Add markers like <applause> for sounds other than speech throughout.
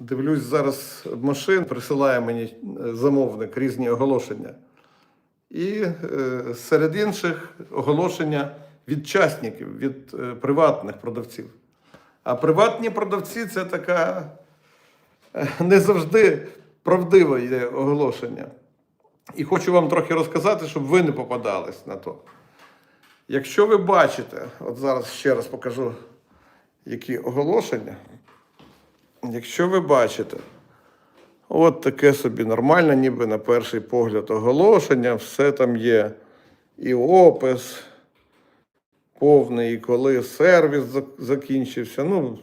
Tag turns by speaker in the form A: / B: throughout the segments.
A: Дивлюсь, зараз машин присилає мені е, замовник різні оголошення. І е, серед інших оголошення від частників, від е, приватних продавців. А приватні продавці це така не завжди правдиве є оголошення. І хочу вам трохи розказати, щоб ви не попадались на то. Якщо ви бачите, от зараз ще раз покажу, які оголошення. Якщо ви бачите, от таке собі нормальне, ніби на перший погляд оголошення, все там є. І опис повний, і коли сервіс закінчився. Ну,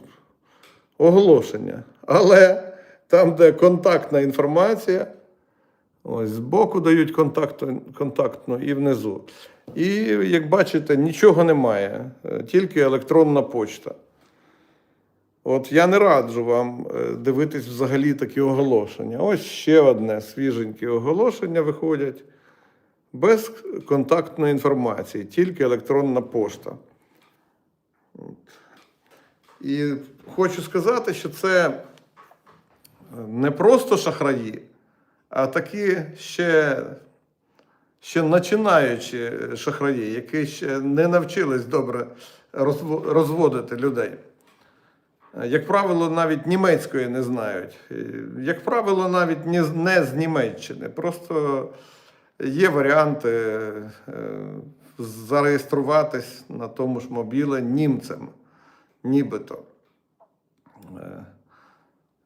A: оголошення. Але там, де контактна інформація, ось збоку дають контакту, контактну і внизу. І як бачите, нічого немає, е, тільки електронна почта. От я не раджу вам е, дивитись взагалі такі оголошення. Ось ще одне свіженьке оголошення виходять без контактної інформації, тільки електронна пошта. І хочу сказати, що це не просто шахраї, а такі ще, ще починаючі шахраї, які ще не навчились добре розводити людей. Як правило, навіть німецької не знають. Як правило, навіть не з- Німеччини. Просто є варіанти е, зареєструватись на тому ж мобіле німцем, нібито. Е,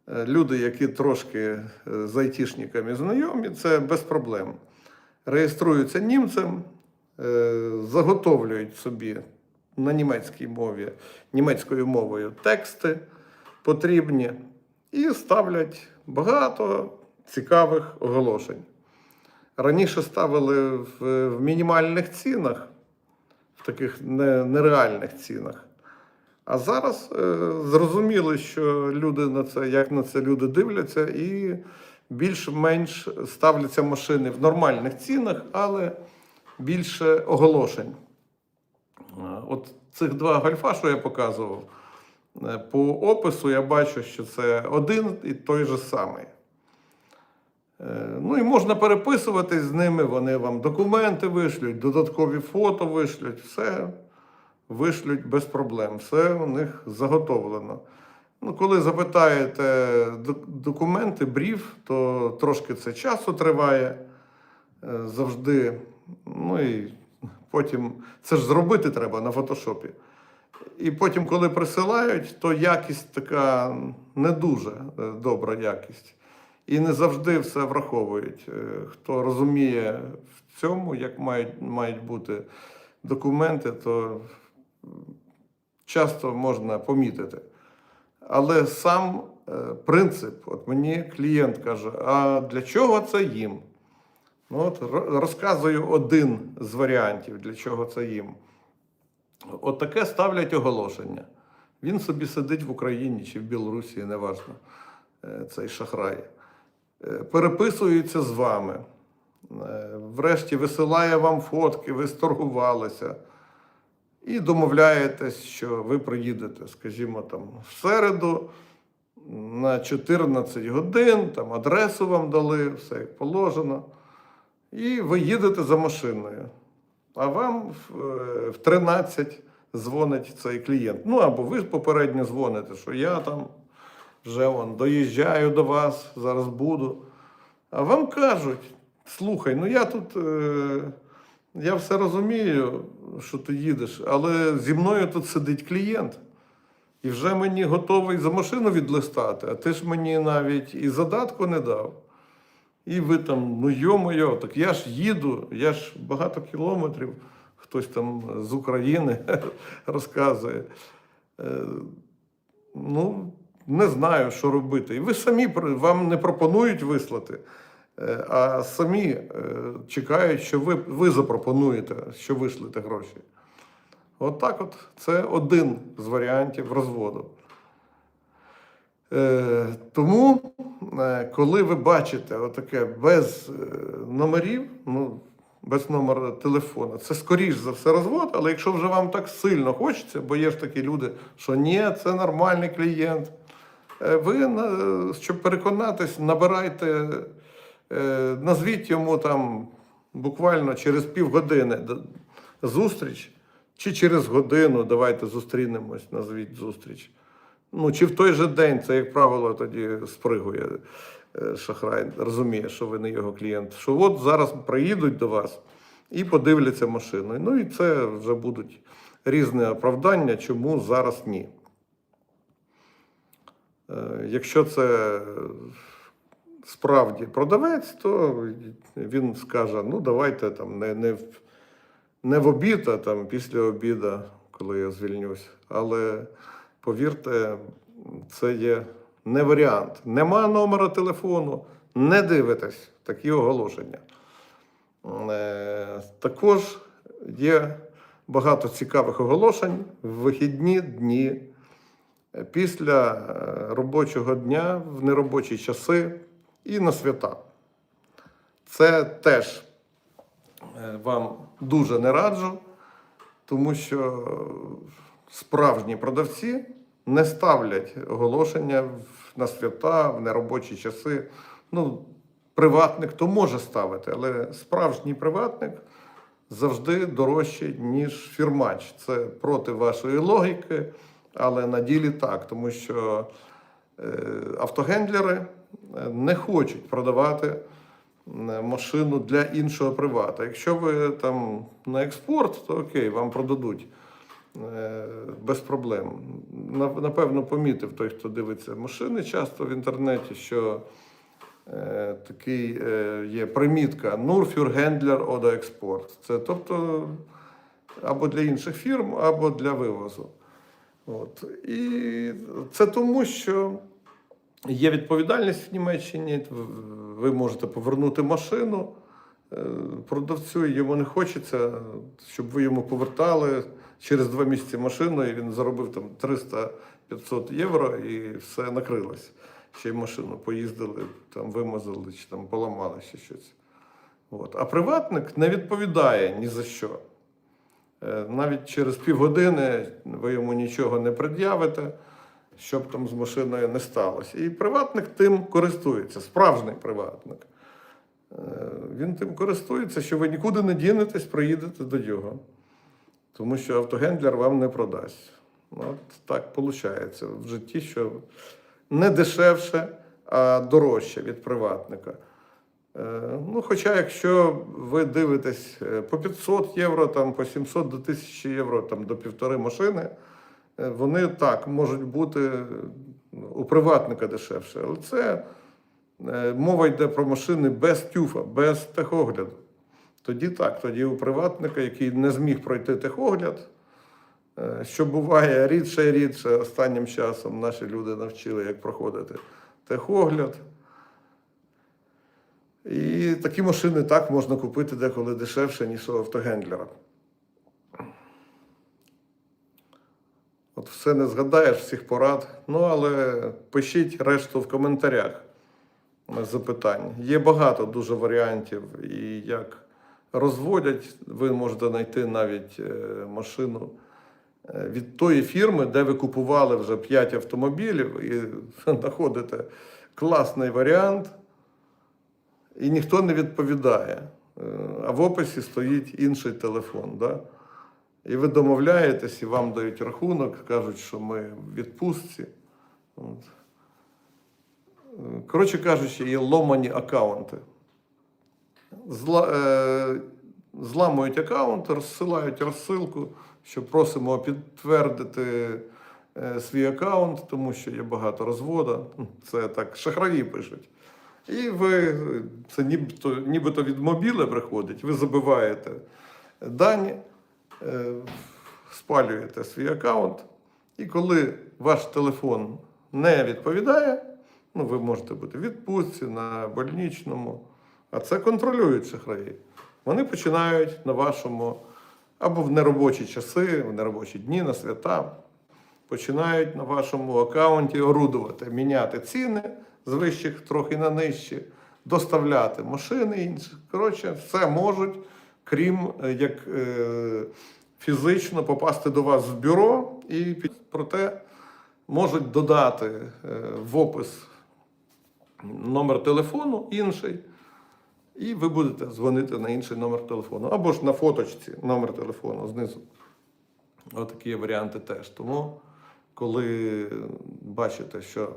A: е, Люди, які трошки з айтішниками знайомі, це без проблем. Реєструються німцем, заготовлюють собі на німецькій мові, німецькою мовою тексти потрібні і ставлять багато цікавих оголошень. Раніше ставили в, в мінімальних цінах, в таких не, нереальних цінах. А зараз е, зрозуміли, що люди на це, як на це люди дивляться, і більш-менш ставляться машини в нормальних цінах, але більше оголошень. Е, От цих два гольфа, що я показував, е, по опису я бачу, що це один і той же самий. Е, Ну і можна переписуватись з ними, вони вам документи вишлють, додаткові фото вишлють, все вишлють без проблем, все у них заготовлено. Ну, коли запитаєте документи, брів, то трошки це часу триває е, завжди. Ну і потім це ж зробити треба на фотошопі. І потім, коли присилають, то якість така не дуже е, добра якість. І не завжди все враховують. Е, Хто розуміє в цьому, як мають, мають бути документи, то часто можна помітити. Але сам е, принцип, от мені клієнт каже, а для чого це їм? Ну, от розказую один з варіантів, для чого це їм. От таке ставлять оголошення. Він собі сидить в Україні чи в Білорусі, неважно, е, цей шахрай. Е, Переписується з вами. Е, Врешті висилає вам фотки, ви сторгувалися. І домовляєтесь, що ви приїдете, скажімо, там в середу на 14 годин, там адресу вам дали, все як положено. І ви їдете за машиною. А вам в, е, в 13 дзвонить цей клієнт. Ну або ви ж попередньо дзвоните, що я там вже вон, доїжджаю до вас, зараз буду. А вам кажуть: слухай, ну я тут. Е, я все розумію, що ти їдеш, але зі мною тут сидить клієнт. І вже мені готовий за машину відлистати, а ти ж мені навіть і задатку не дав. І ви там, ну йо-моє, так я ж їду, я ж багато кілометрів, хтось там з України <laughs> розказує. Е, Ну, не знаю, що робити. І ви самі вам не пропонують вислати, е, а самі е, чекають, що ви, ви запропонуєте, що вишлете гроші. От так от це один з варіантів розводу. Е, тому, е, коли ви бачите отаке без е, номерів, ну, без номера телефону, це скоріш за все розвод, але якщо вже вам так сильно хочеться, бо є ж такі люди, що ні, це нормальний клієнт, Ви, щоб переконатись, набирайте, назвіть йому там буквально через півгодини зустріч, чи через годину давайте зустрінемось, назвіть зустріч. Ну, чи в той же день, це, як правило, тоді спригує е, шахрай, розуміє, що ви не його клієнт. Що от зараз приїдуть до вас і подивляться машину. Ну і це вже будуть різні оправдання, чому зараз ні. Е, Якщо це справді продавець, то він скаже: ну давайте там не, не, в, не в обід, а там після обіду, коли я звільнюсь. Але повірте, це є не варіант. Нема номера телефону, не дивитесь такі оголошення. Е, Також є багато цікавих оголошень в вихідні дні е, після е, робочого дня в неробочі часи і на свята. Це теж вам дуже не раджу, тому що справжні продавці не ставлять оголошення на свята, в неробочі часи. Ну, приватник то може ставити, але справжній приватник завжди дорожчий, ніж фірмач. Це проти вашої логіки, але на ділі так, тому що е, автогендлери е, не хочуть продавати е, машину для іншого привата. Якщо ви там на експорт, то окей, вам продадуть. Е, Без проблем. Напевно, помітив той, хто дивиться машини часто в інтернеті, що е, такий е, є примітка Нурфюр Гендлер Ода Експорт. Це тобто або для інших фірм, або для вивозу. От. І це тому, що є відповідальність в Німеччині. Ви можете повернути машину продавцю, йому не хочеться, щоб ви йому повертали через два місяці машину, і він заробив там 300-500 євро, і все накрилось. Ще й машину поїздили, там вимазали, чи там поламали ще щось. От. А приватник не відповідає ні за що. Е, Навіть через півгодини ви йому нічого не пред'явите, щоб там з машиною не сталося. І приватник тим користується, справжній приватник. Е, Він тим користується, що ви нікуди не дінетесь, приїдете до нього. Тому що автогендлер вам не продасть. От так виходить в житті, що не дешевше, а дорожче від приватника. Е, Ну, хоча, якщо ви дивитесь е, по 500 євро, там, по 700 до 1000 євро, там, до півтори машини, е, вони так можуть бути е, у приватника дешевше. Але це мова йде про машини без тюфа, без техогляду. Тоді так, тоді у приватника, який не зміг пройти техогляд, е, що буває рідше і рідше останнім часом наші люди навчили, як проходити техогляд. І такі машини так можна купити деколи дешевше, ніж у автогендлера. От все не згадаєш всіх порад. Ну, але пишіть решту в коментарях запитань. Є багато дуже варіантів, і як розводять, ви можете знайти навіть е, машину е, від тої фірми, де ви купували вже 5 автомобілів, і <laughs> знаходите класний варіант і ніхто не відповідає. Е, А в описі стоїть інший телефон. Да? І ви домовляєтесь, і вам дають рахунок, кажуть, що ми в відпустці. От. Коротше кажучи, є ломані акаунти. Зла, е, зламують акаунт, розсилають розсилку, що просимо підтвердити е, свій акаунт, тому що є багато розводу. Це так шахраї пишуть. І ви це нібито, нібито від мобіли приходить, ви забиваєте дані, е, спалюєте свій аккаунт, і коли ваш телефон не відповідає, ну ви можете бути в відпустці, на больничному, а це контролюють шахраї. Вони починають на вашому або в неробочі часи, в неробочі дні, на свята, починають на вашому аккаунті орудувати, міняти ціни з вищих трохи на нижчі, доставляти машини інші. Коротше, все можуть, крім е, як е, фізично попасти до вас в бюро і проте можуть додати е, в опис номер телефону інший, і ви будете дзвонити на інший номер телефону. Або ж на фоточці номер телефону знизу. Отакі є варіанти теж. Тому, коли бачите, що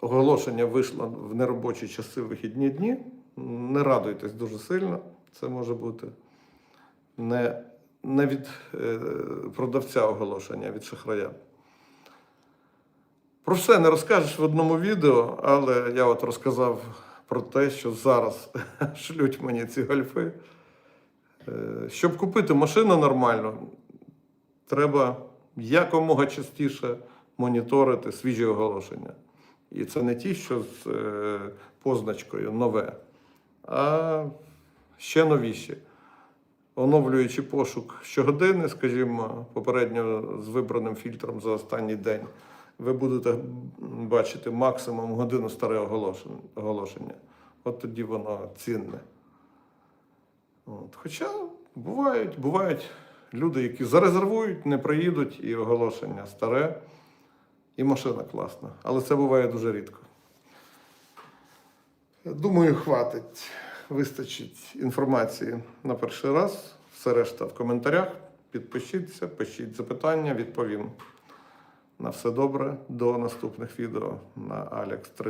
A: оголошення вийшло в неробочі часи вихідні дні, не радуйтесь дуже сильно. Це може бути не, не від е, продавця оголошення, а від шахрая. Про все не розкажеш в одному відео, але я от розказав про те, що зараз <laughs> шлють мені ці гольфи. Е, Щоб купити машину нормально, треба якомога частіше моніторити свіжі оголошення. І це не ті, що з е, позначкою нове, а ще новіші. Оновлюючи пошук щогодини, скажімо, попередньо з вибраним фільтром за останній день, ви будете бачити максимум годину старе оголошення. От тоді воно цінне. От. Хоча бувають, бувають люди, які зарезервують, не приїдуть, і оголошення старе, і машина класна. Але це буває дуже рідко. Думаю, хватить. Вистачить інформації на перший раз. Все решта в коментарях. Підпишіться, пишіть запитання, відповім. На все добре. До наступних відео на Alex 30.